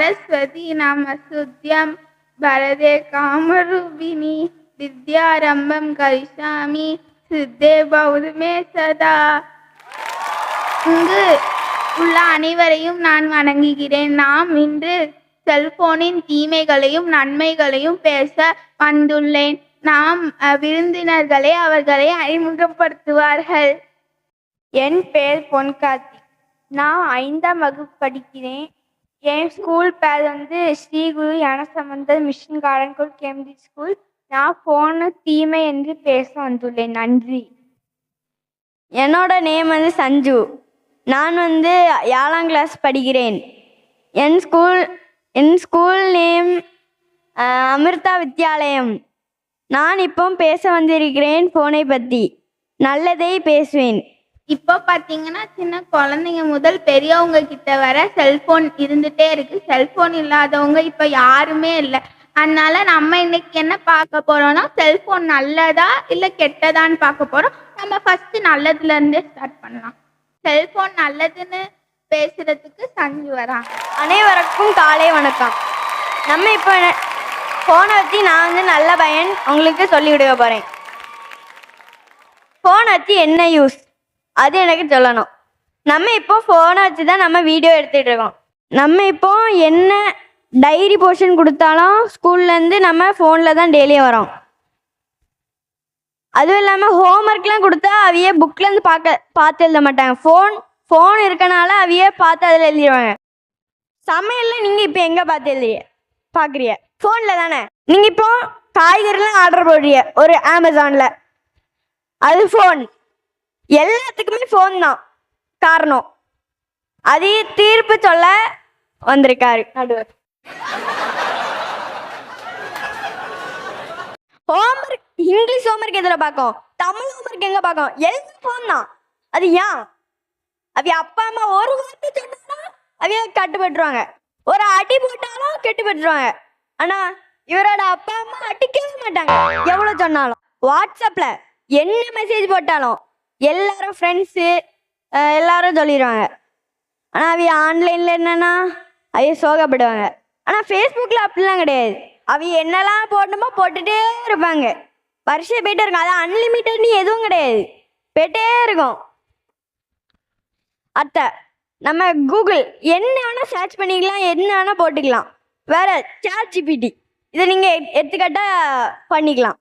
சரஸ்வதி நமசுத்யம் பரதே காமரூபிணி வித்யாரம்பம் கரிஷாமி சித்தே பௌதுமே சதா. இங்கு உள்ள அனைவரையும் நான் வணங்குகிறேன். நாம் இன்று செல்போனின் தீமைகளையும் நன்மைகளையும் பேச வந்துள்ளேன். நாம் விருந்தினர்களை அவர்களை அறிமுகப்படுத்துவார்கள். என் பெயர் பொன்காத்தி நான் ஐந்தாம் வகுப்பு படிக்கிறேன். என் ஸ்கூல் பேர் வந்து Sriguru Gnanasambandar mission garden Cambridge school நான் போன தீமை என்று பேச வந்துள்ளேன். நன்றி. என்னோட நேம் வந்து சஞ்சு. நான் வந்து ஏழாம் கிளாஸ் படிக்கிறேன். என் ஸ்கூல் என் ஸ்கூல் நேம் அமிர்தா வித்யாலயம். நான் இப்போ பேச வந்திருக்கிறேன் ஃபோனை பற்றி நல்லதை பேசுவேன். இப்போ பார்த்தீங்கன்னா சின்ன குழந்தைங்க முதல் பெரியவங்க கிட்ட வர செல்போன் இருந்துட்டே இருக்கு. செல்போன் இல்லாதவங்க இப்போ யாருமே இல்லை. அதனால நம்ம இன்னைக்கு என்ன பார்க்க போறோம்னா செல்போன் நல்லதா இல்லை கெட்டதான்னு பார்க்க போறோம். நம்ம ஃபர்ஸ்ட் நல்லதுல இருந்தே ஸ்டார்ட் பண்ணலாம். செல்போன் நல்லதுன்னு பேசுறதுக்கு சஞ்சு வரா. அனைவருக்கும் காலை வணக்கம். நம்ம இப்போ ஃபோனை பற்றி நான் வந்து நல்ல பயன் உங்களுக்கு சொல்லி கொடுக்க போகிறேன் ஃபோனை வச்சு என்ன யூஸ் அது எனக்கு சொல்லணும். நம்ம இப்போ ஃபோனை வச்சு தான் நம்ம வீடியோ எடுத்துகிட்டு இருக்கோம் நம்ம இப்போ என்ன டைரி போர்ஷன் கொடுத்தாலும் ஸ்கூல்லேருந்து நம்ம ஃபோனில் தான் டெய்லியும் வரோம். அதுவும் இல்லாமல் ஹோம்ஒர்க்லாம் கொடுத்தா அவையே புக்லேருந்து பார்க்க பார்த்து எழுத மாட்டாங்க. ஃபோன் ஃபோன் இருக்கனால அவையே பார்த்து அதில் எழுதிடுவாங்க சமையலில் நீங்கள் இப்போ எங்கே பார்த்து எழுதிய பார்க்குறிய? ஃபோனில் தானே? நீங்கள் இப்போ காய்கறிலாம் ஆர்டர் போடுறிய ஒரு அமேசானில் அது ஃபோன் எல்லாத்துக்குமே ஃபோன் தான். காரணம். அது தீர்ப்பு சொல்ல வந்திருக்காரு. நடுவர். ஹோம்ஒர்க் இங்கிலீஷ் ஹோம்ஒர்க் எதில் பார்க்கும் தமிழ் ஹோம்ஒர்க் எங்கே பார்க்கும் எல்லாம் ஃபோன் தான். அது ஏன்? அவிய அப்பா அம்மா ஒரு வார்த்தை சொன்னாலும் அவிய கட்டுப்பட்டுருவாங்க. ஒரு அடி போட்டாலும் கெட்டுப்பட்டுருவாங்க. ஆனா இவரோட அப்பா அம்மா அடிக்கவே மாட்டாங்க. எவ்வளோ சொன்னாலும். வாட்ஸ்அப்ல என்ன மெசேஜ் போட்டாலும் எல்லாரும் ஃப்ரெண்ட்ஸு எல்லாரும் சொல்லிடுவாங்க ஆனால் அவ ஆன்லைனில் என்னன்னா அவிய சோகப்படுவாங்க. ஆனால் ஃபேஸ்புக்கில் அப்படிலாம் கிடையாது. அவ என்னெல்லாம் போடணுமோ போட்டுகிட்டே இருப்பாங்க. வருஷம் போயிட்டே இருக்கும். அது அன்லிமிட்டட்னு எதுவும் கிடையாது. போயிட்டே இருக்கும். அத்தை நம்ம கூகுள் என்ன வேணால் சர்ச் பண்ணிக்கலாம் என்ன வேணால் போட்டுக்கலாம். வேறு சேட் ஜிபிடி இதை நீங்கள் எடுத்துக்கிட்டா பண்ணிக்கலாம்.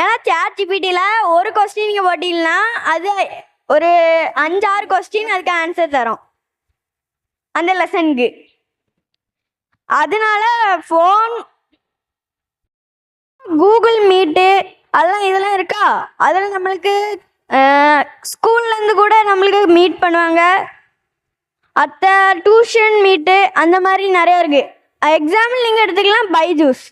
ஏன்னா சேட் ஜிபிடியில் ஒரு கொஸ்டின் நீங்கள் போட்டிங்கன்னா அது ஒரு அஞ்சாறு கொஸ்டின் அதுக்கு ஆன்சர் தரும். அந்த லெசனுக்கு அதனால ஃபோன் கூகுள் மீட்டு அதெல்லாம் இதெல்லாம் இருக்கா? அதில் நம்மளுக்கு ஸ்கூல்லேருந்து கூட நம்மளுக்கு மீட் பண்ணுவாங்க. அத்தை டியூஷன் மீட்டு அந்த மாதிரி நிறையா இருக்குது எக்ஸாம்பிள் நீங்கள் எடுத்துக்கலாம் பைஜூஸ்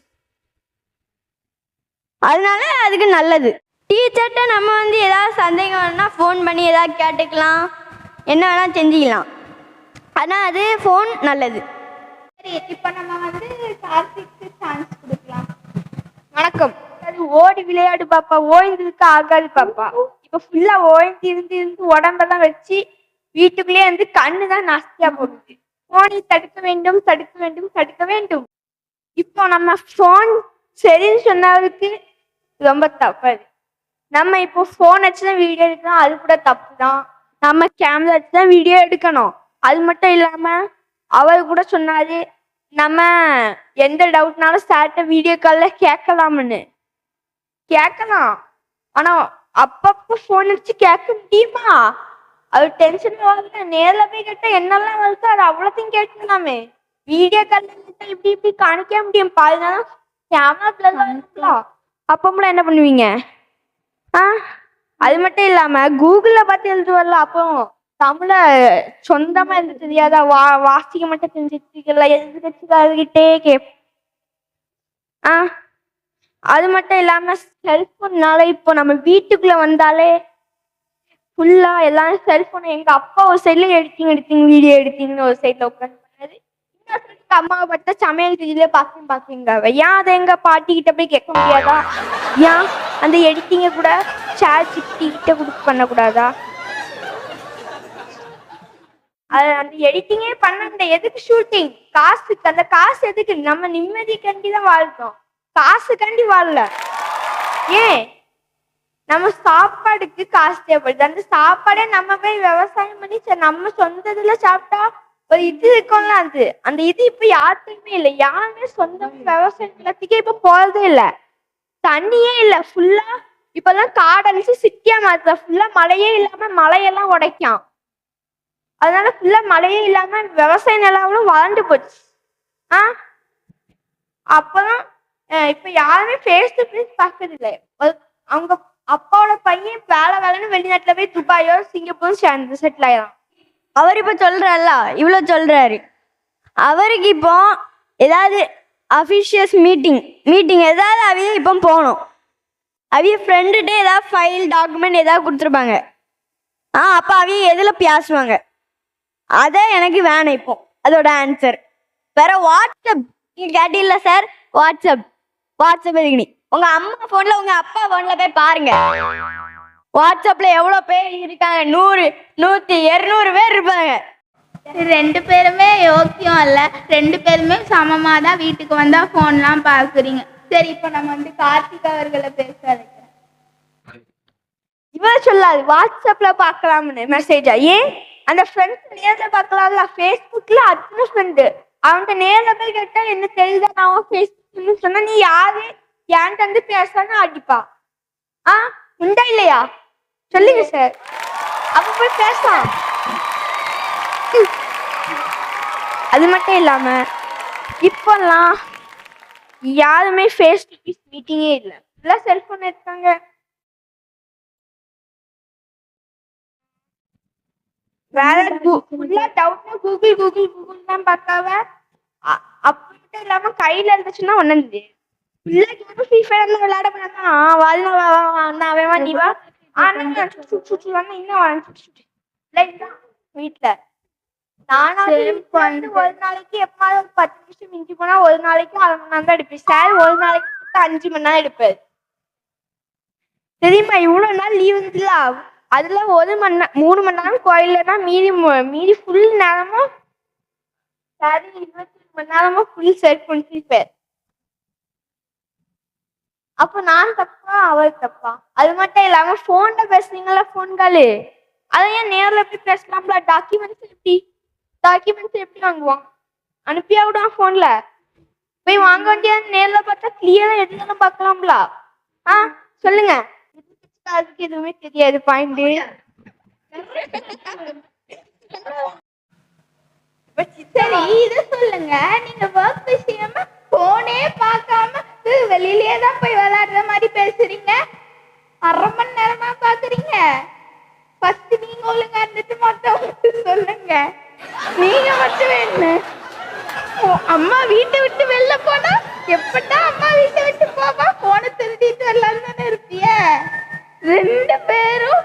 அதனால அதுக்கு நல்லது. டீச்சர்கிட்ட நம்ம வந்து ஏதாவது சந்தேகம் வேணும்னா ஃபோன் பண்ணி ஏதாவது கேட்டுக்கலாம். என்ன வேணால் செஞ்சுக்கலாம். ஆனால் அது ஃபோன் நல்லது. சரி இப்போ நம்ம வந்து கார்த்திக்கு சான்ஸ் கொடுக்கலாம். வணக்கம். அது ஓடி விளையாடு பாப்பா ஓய்ந்திருக்க ஆகாது பாப்பா. இப்ப ஃபுல்லா ஓய்ந்து இருந்து இருந்து உடம்பெல்லாம் வச்சு வீட்டுக்குள்ளேயே வந்து கண்ணு தான் நாஸ்தியா போடுது. போனை தடுக்க வேண்டும் தடுக்க வேண்டும் தடுக்க வேண்டும். இப்போ நம்ம ஃபோன் சரின்னு சொன்னதுக்கு ரொம்ப தப்பு அது நம்ம இப்போ ஃபோன் வச்சு தான் வீடியோ எடுக்கணும் அது கூட தப்பு தான் நம்ம கேமரா வச்சு தான் வீடியோ எடுக்கணும். அது மட்டும் இல்லாம அவர் கூட சொன்னாரு நம்ம எந்த டவுட்னாலும் சார்ட்ட வீடியோ காலில் கேட்கலாம்னு. கேட்கலாம். ஆனா அப்பப்போ ஃபோன் வச்சு கேட்க முடியுமா? அது டென்ஷன் ஆகல நேர்ல போய் கேட்டால் என்னெல்லாம் வருது அது அவ்வளோத்தையும் கேட்கலாமே. வீடியோ கால்ல இப்படி இப்படி காணிக்க முடியும்? பாருங்க கேமரா பிளஸ் இருக்கலாம். அப்பமெல்லாம் என்ன பண்ணுவீங்க? ஆ? அது மட்டும் இல்லாம கூகுள்ல பார்த்து எழுது வரல அப்போ தமிழ சொந்தமா எழுத தெரியாதா? வா வாசிக்க மட்டும் தெரிஞ்சிருக்கல எழுதுகிட்டே கேப். ஆ? அது மட்டும் இல்லாம செல்போன்னால இப்போ நம்ம வீட்டுக்குள்ள வந்தாலே ஃபுல்லா எல்லாரும் செல்போனை எங்க அப்பா ஒரு சைட்ல எடிட்டிங் எடிட்டிங் வீடியோ எடிட்டிங்னு ஒரு சைட்ல உட்காந்து அம்மாவை பார்த்தா சமையல் வீடியோல பாக்க பாக்குங்க ஏன் அதை எங்க பாட்டி கிட்ட போய் கேட்க முடியாதா? ஏன் அந்த எடிட்டிங்க கூட சேர் சிட்டி கிட்ட கொடுத்து பண்ணக்கூடாதா? அது அந்த எடிட்டிங்கே பண்ண எதுக்கு ஷூட்டிங் காசு அந்த காசு எதுக்கு? நம்ம நிம்மதிக்காண்டி தான் வாழ்றோம். காசுக்காண்டி வாழல. ஏன்? நம்ம சாப்பாடுக்கு காசு தேவைப்படுது. அந்த சாப்பாடே நம்ம போய் விவசாயம் பண்ணி நம்ம சொந்த இதுல சாப்பிட்டா ஒரு இது இருக்கும்ல அது. அந்த இது இப்ப யாருக்குமே இல்லை. யாருமே சொந்த விவசாயம் நிலத்துக்கே இப்ப போறதே இல்ல. தண்ணியே இல்ல. ஃபுல்லா இப்பெல்லாம் காடழிச்சு சிட்டியா மாத்த ஃபுல்லா மழையே இல்லாம மலையெல்லாம் உடைக்கான் அதனால ஃபுல்லா மழையே இல்லாம விவசாய நிலங்களும் வறண்டு போச்சு. ஆ? அப்பதான் இப்ப யாருமே ஃபேஸ் டு ஃபேஸ் பாக்குறது இல்லை. அவங்க அப்பாவோட பையன் வேலை வேலைன்னு வெளிநாட்டுல போய் துபாயோ சிங்கப்பூர் சேர்ந்து செட்டில் ஆயிடும் அவர் இப்போ சொல்றாருல இவ்வளோ சொல்கிறாரு அவருக்கு இப்போ ஏதாவது அஃபிஷியஸ் மீட்டிங் மீட்டிங் ஏதாவது அவைய இப்போ போகணும் அவைய ஃப்ரெண்டுகிட்டே ஏதாவது ஃபைல் டாக்குமெண்ட் ஏதாவது கொடுத்துருப்பாங்க. ஆ அப்போ அவைய எதில் பேசுவாங்க? அதை எனக்கு வேணும் இப்போ. அதோட ஆன்சர் வேற வாட்ஸ்அப் நீங்கள் கேட்டீங்களா சார் வாட்ஸ்அப். வாட்ஸ்அப் எதுக்கு நீ உங்கள் அம்மா ஃபோனில் உங்கள் அப்பா ஃபோனில் போய் பாருங்கள் வாட்ஸ்அப்ல எவ்வளோ பேர் இருக்காங்க? நூறு நூற்றி இரநூறு பேர் இருப்பாங்க. ரெண்டு பேருமே யோக்கியம் இல்ல. ரெண்டு பேருமே சமமா தான் வீட்டுக்கு வந்தா ஃபோன்லாம் பார்க்குறீங்க சரி இப்போ நம்ம வந்து கார்த்திக் அவர்களை பேச வைக்கிறேன். இவன் சொல்லாது. வாட்ஸ்அப்ல பார்க்கலாம்னு மெசேஜா ஏன்? அந்த ஃப்ரெண்ட்ஸ் நேர்ல பார்க்கலாம்ல ஃபேஸ்புக்ல அத்தனை ஃப்ரெண்டு அவன்கிட்ட நேர்ல போய் கேட்டா என்ன தெரியுதா? நான் அவன் ஃபேஸ்புக்னு சொன்னா நீ யாரு? என்கிட்ட வந்து பேசான்னு அடிப்பா. ஆ? உண்டா இல்லையா? சொல்லுங்க சார் அப்ப போய் பேசலாம் அது மட்டும் இல்லாம இப்பெல்லாம் யாருமே ஃபேஸ் டு ஃபேஸ் மீட்டிங்கே இல்லை ஃபுல்லாக செல்ஃபோன் எடுத்தாங்க வேற ஃபுல்லா டவுட்னா கூகுள் கூகுள் கூகுள் தான் பார்க்காம அ- அப்படி மட்டும் இல்லாம கையில இருந்துச்சுன்னா ஒண்ணு ஃபுல்லா கேம் ஃப்ரீ ஃபயர் விளையாட பண்ணா ஆ வாழ்னா வா வா நீ வா ஆனா சுட்டு சுட்டு வந்து இன்னும் வரேன் சுட்டு தான் வீட்ல நானா சரி, ஒரு நாளைக்கு எப்பமாவது பத்து நிமிஷம் மிஞ்சி போனா ஒரு நாளைக்கு அரை மணி நேரம் தான் எடுப்பேன். சார் ஒரு நாளைக்கு அஞ்சு மணி நேரம் எடுப்பாரு தெரியுமா இவ்வளவு நாள் லீவ் இருந்துச்சுல அதுல ஒரு மணி நேரம் மூணு மணி நேரம் கோயில்லனா மீதி மீதி ஃபுல் நேரமும் சரி இருபத்தி மணி நேரமும் ஃபுல் செட் பண்ணிருப்பார் அப்ப நான் தப்பா அவர் தப்பா? அது மட்டும் இல்லாம போன்ல பேசுறீங்களா போன் காலு. அதை ஏன் நேர்ல போய் பேசலாம்ல? டாக்குமெண்ட்ஸ் எப்படி? டாக்குமெண்ட்ஸ் எப்படி வாங்குவான்? அனுப்பியா விடுவான் போன்ல போய் வாங்க வேண்டியது நேர்ல பார்த்தா கிளியரா எதுன்னு பார்க்கலாம்ல? ஆ சொல்லுங்க. அதுக்கு எதுவுமே தெரியாது பாயிண்ட் சரி இதை சொல்லுங்க. நீங்க வெளியிலேயே தான் போய் விளையாடுற மாதிரி பேசுறீங்க? அரை மணி நேரமா பாக்குறீங்க. ஃபர்ஸ்ட் நீங்க ஒழுங்கா இருந்துட்டு மொத்தம் சொல்லுங்க. நீங்க மட்டும் என்ன? ஓ, அம்மா வீட்டை விட்டு வெளில போனா? எப்படா அம்மா வீட்டை விட்டு போவா? போன திருடிட்டு வரலாம் தானே இருப்பிய. ரெண்டு பேரும்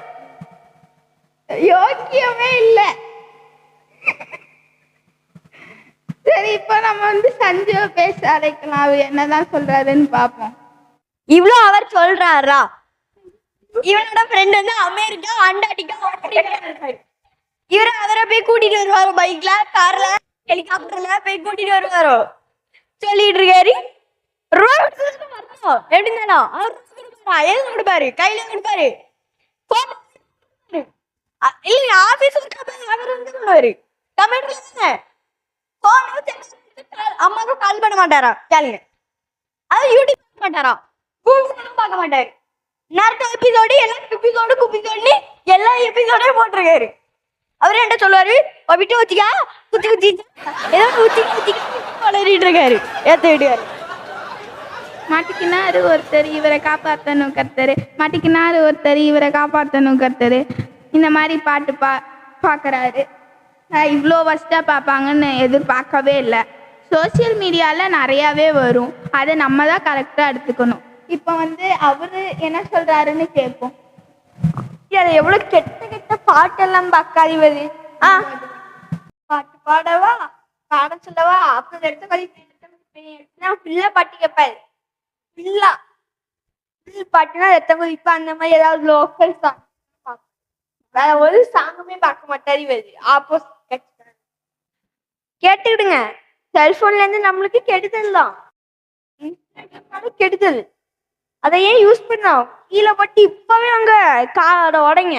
யோக்கியமே இல்லை. சரி இப்போ நம்ம வந்து சஞ்சுவை பேச அழைக்கலாம். அவர் என்னதான் சொல்றாருன்னு பார்ப்போம். இவ்வளோ அவர் சொல்றாரா? இவனோட ஃப்ரெண்ட் வந்து அமெரிக்கா அண்டார்டிகா ஆஸ்திரேலியா இருக்காரு அவரை போய் கூட்டிட்டு வருவாரு? பைக்ல கார்ல ஹெலிகாப்டர்ல போய் கூட்டிட்டு வருவாரோ? சொல்லிட்டு இருக்காரு. ரூபா கொடுத்து வரணும். எப்படி இருந்தாலும் அவர் ரூபா கொடுப்பாரா எது கொடுப்பாரு கையில கொடுப்பாரு phone ஆபீஸ் அவர் வந்து சொல்லுவாரு கமெண்ட்ல போன் அம்மாவுக்கு கால் பண்ண மாட்டாரா? கேளுங்க. அது யூடியூப் பார்க்க மாட்டாரா? கூகுள் பார்க்க மாட்டாரு. நார்த்தோ எபிசோடு எல்லா எபிசோடு குப்பிசோடு எல்லா எபிசோடையும் போட்டிருக்காரு. அவர் என்ன சொல்லுவாரு? "ஓ, விட்டு வச்சிக்கா குத்தி குத்தி. ஏதோ குத்தி குத்தி வளரிட்டு இருக்காரு. ஏத்த விடுவாரு. மாட்டிக்கினாரு ஒருத்தர் இவரை காப்பாற்றணும் கர்த்தர். மாட்டிக்கினாரு ஒருத்தர் இவரை காப்பாற்றணும் கர்த்தர். இந்த மாதிரி பாட்டு பா பார்க்குறாரு. இவ்வளோ வஸ்ட்டாக பார்ப்பாங்கன்னு எதிர்பார்க்கவே இல்லை. சோசியல் மீடியாவில் நிறையாவே வரும். அதை நம்ம தான் கரெக்டாக எடுத்துக்கணும். இப்போ வந்து அவர் என்ன சொல்கிறாருன்னு கேட்போம். அது எவ்வளோ கெட்ட கெட்ட பாட்டெல்லாம் பார்க்காது இவரு? ஆ? பாட்டு பாடவா? பாட சொல்லவா? அப்புறம் எடுத்த மாதிரி ஃபுல்லாக பாட்டு கேட்பாரு ஃபுல்லாக ஃபுல் பாட்டுனா ரத்த குறிப்பா அந்த மாதிரி ஏதாவது லோக்கல் சாங் வேற ஒரு சாங்குமே பார்க்க மாட்டாரு இவர். ஆப்போசிட் கேட்டுக்கிடுங்க. செல்போன்ல இருந்து நம்மளுக்கு கெடுதல் தான். கெடுதல். அதை ஏன் யூஸ் பண்ணோம்? கீழே போட்டு இப்பவே அவங்க காரை உடைங்க.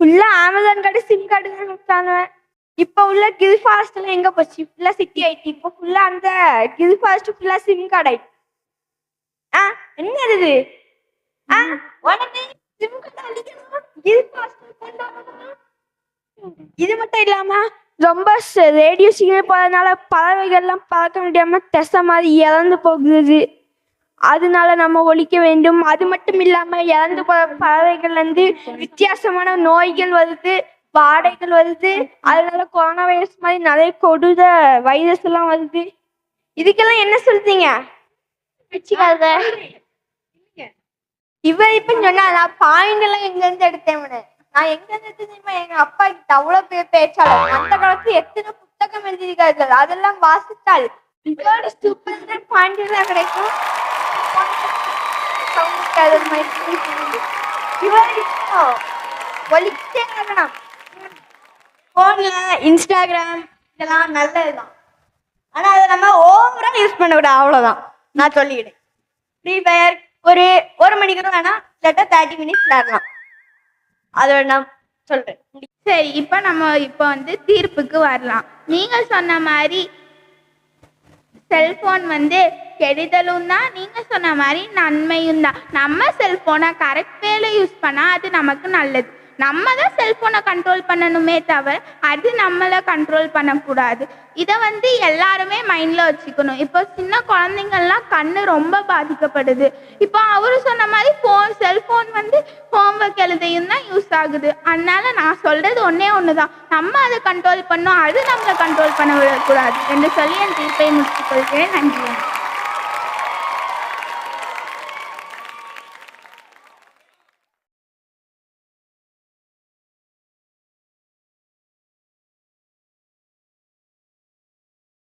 ஃபுல்லா அமேசான் கார்டு சிம் கார்டு தான் இப்போ இப்ப உள்ள கில் ஃபாஸ்ட் எல்லாம் எங்க போச்சு? ஃபுல்லா சிட்டி ஆயிட்டு இப்ப ஃபுல்லா அந்த கில் ஃபாஸ்ட் ஃபுல்லா சிம் கார்டு ஆயிட்டு ஆ என்ன இது? ஆ உடனே சிம் கார்டு அடிக்கணும்? கில் ஃபாஸ்ட் கொண்டு வரணும்? இது மட்டும் இல்லாம ரொம்ப ரேடியோ சிக்னல் போறதுனால பறவைகள்லாம் பறக்க முடியாம திசை மாதிரி இறந்து போகுது. அதனால நம்ம ஒழிக்க வேண்டும். அது மட்டும் இல்லாம இறந்து போற பறவைகள்ல இருந்து வித்தியாசமான நோய்கள் வருது வாடைகள் வருது. அதனால கொரோனா வைரஸ் மாதிரி நிறைய கொடூர வைரஸ் எல்லாம் வருது. இதுக்கெல்லாம் என்ன சொல்றீங்க? இவ இப்ப சொன்னா நான் பாயிண்ட் எல்லாம் எங்க இருந்து எடுத்தேன் நான் எங்க இருந்து தெரியுமா? எங்க அப்பா கிட்ட அவ்வளவு பேர் பேச்சாளர் அந்த காலத்துல எத்தனை புத்தகம் எழுதியிருக்கார்கள்? அதெல்லாம் வாசித்தால் இதோட பாயிண்ட் எல்லாம் கிடைக்கும். ஒலிக்கிட்டே இருக்கணும் ஃபோன்ல இன்ஸ்டாகிராம் இதெல்லாம் நல்லதுதான். ஆனா அதை நம்ம ஓவரா யூஸ் பண்ணக்கூடாது. அவ்வளவுதான். நான் சொல்லிக்கிட்டேன் ஃப்ரீ ஃபயர் ஒரு ஒரு மணிக்கு வேணா இல்லாட்டா தேர்ட்டி மினிட்ஸ் விளையாடலாம். அதோட நான் சொல்றேன். சரி இப்ப நம்ம இப்போ வந்து தீர்ப்புக்கு வரலாம். நீங்க சொன்ன மாதிரி செல்போன் வந்து கெடுதலும் தான். நீங்க சொன்ன மாதிரி நன்மையும் தான். நம்ம செல்போனை கரெக்ட் வேலை யூஸ் பண்ணா அது நமக்கு நல்லது. நம்ம தான் செல்போனை கண்ட்ரோல் பண்ணணுமே தவிர அது நம்மளை கண்ட்ரோல் பண்ணக்கூடாது. இதை வந்து எல்லாருமே மைண்டில் வச்சுக்கணும். இப்போ சின்ன குழந்தைங்கள்லாம் கண்ணு ரொம்ப பாதிக்கப்படுது. இப்போ அவரு சொன்ன மாதிரி ஃபோன் செல்போன் வந்து ஹோம்ஒர்க் எழுதையும் தான் ஆகுது. அதனால நான் சொல்றது ஒன்றே ஒன்று தான் நம்ம அதை கண்ட்ரோல் பண்ணோம் அது நம்மளை கண்ட்ரோல் பண்ண விடக்கூடாது. என்று சொல்லி என் தீர்ப்பை முடித்துக் கொள்கிறேன். நன்றி.